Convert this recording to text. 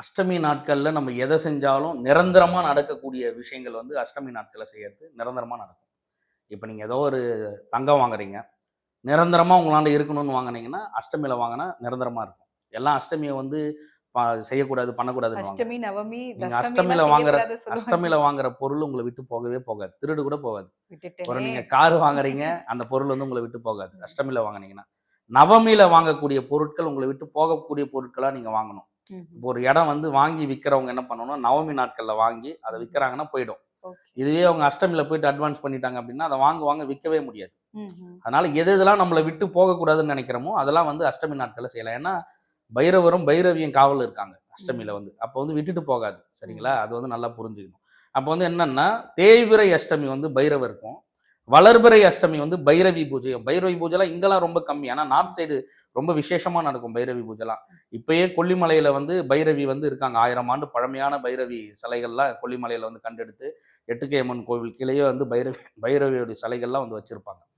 அஷ்டமி நாட்களில் நம்ம எதை செஞ்சாலும் நிரந்தரமாக நடக்கக்கூடிய விஷயங்கள் வந்து அஷ்டமி நாட்களில் செய்யறது நிரந்தரமாக நடக்கும். இப்போ நீங்கள் ஏதோ ஒரு தங்கம் வாங்குறீங்க. நிரந்தரமாக உங்களாண்ட இருக்கணும்னு வாங்குனீங்கன்னா அஷ்டமியில் வாங்கினா நிரந்தரமாக இருக்கும். எல்லாம் அஷ்டமியை வந்து செய்யக்கூடாது பண்ணக்கூடாதுன்னு வாங்க. அஷ்டமி நவமி நீங்க தசமி அஷ்டமியில வாங்குற அஷ்டமி அஷ்டமியில வாங்குற பொருள் உங்களை விட்டு போகவே போகாது. திருடு கூட போகாது. ஒரு நீங்க கார் வாங்குறீங்க அந்த பொருள் வந்து உங்களை விட்டு போகாது. அஷ்டமியில வாங்குனீங்கன்னா. நவமியில வாங்கக்கூடிய பொருட்கள் உங்களை விட்டு போகக்கூடிய பொருட்களா நீங்க வாங்கணும். இப்போ ஒரு இடம் வந்து வாங்கி விற்கிறவங்க என்ன பண்ணணும் நவமி நாட்கள்ல வாங்கி அதை விற்கிறாங்கன்னா போயிடும். இதுவே அவங்க அஷ்டமியில போயிட்டு அட்வான்ஸ் பண்ணிட்டாங்க அப்படின்னா அதை வாங்க வாங்க விற்கவே முடியாது. அதனால எது எதெல்லாம் நம்மளை விட்டு போகக்கூடாதுன்னு நினைக்கிறோமோ அதெல்லாம் வந்து அஷ்டமி நாட்களில் செய்யலாம். ஏன்னா பைரவரும் பைரவியும் காவல் இருக்காங்க அஷ்டமியில வந்து. அப்போ வந்து விட்டுட்டு போகாது சரிங்களா? அது வந்து நல்லா புரிஞ்சுக்கணும். அப்போ வந்து என்னன்னா தேய்பிறை அஷ்டமி வந்து பைரவருக்கும் வளர்பிறை அஷ்டமி வந்து பைரவி பூஜை. பைரவி பூஜைலாம் இங்கெல்லாம் ரொம்ப கம்மி. ஆனால் நார்த் சைடு ரொம்ப விசேஷமாக நடக்கும் பைரவி பூஜைலாம். இப்பயே கொல்லிமலையில் வந்து பைரவி வந்து இருக்காங்க. ஆயிரம் ஆண்டு பழமையான பைரவி சிலைகள்லாம் கொல்லிமலையில் வந்து கண்டெடுத்து எட்டுக்கையம்மன் கோவில் கீழேயே வந்து பைரவி பைரவியோட சிலைகள்லாம் வந்து வச்சுருப்பாங்க.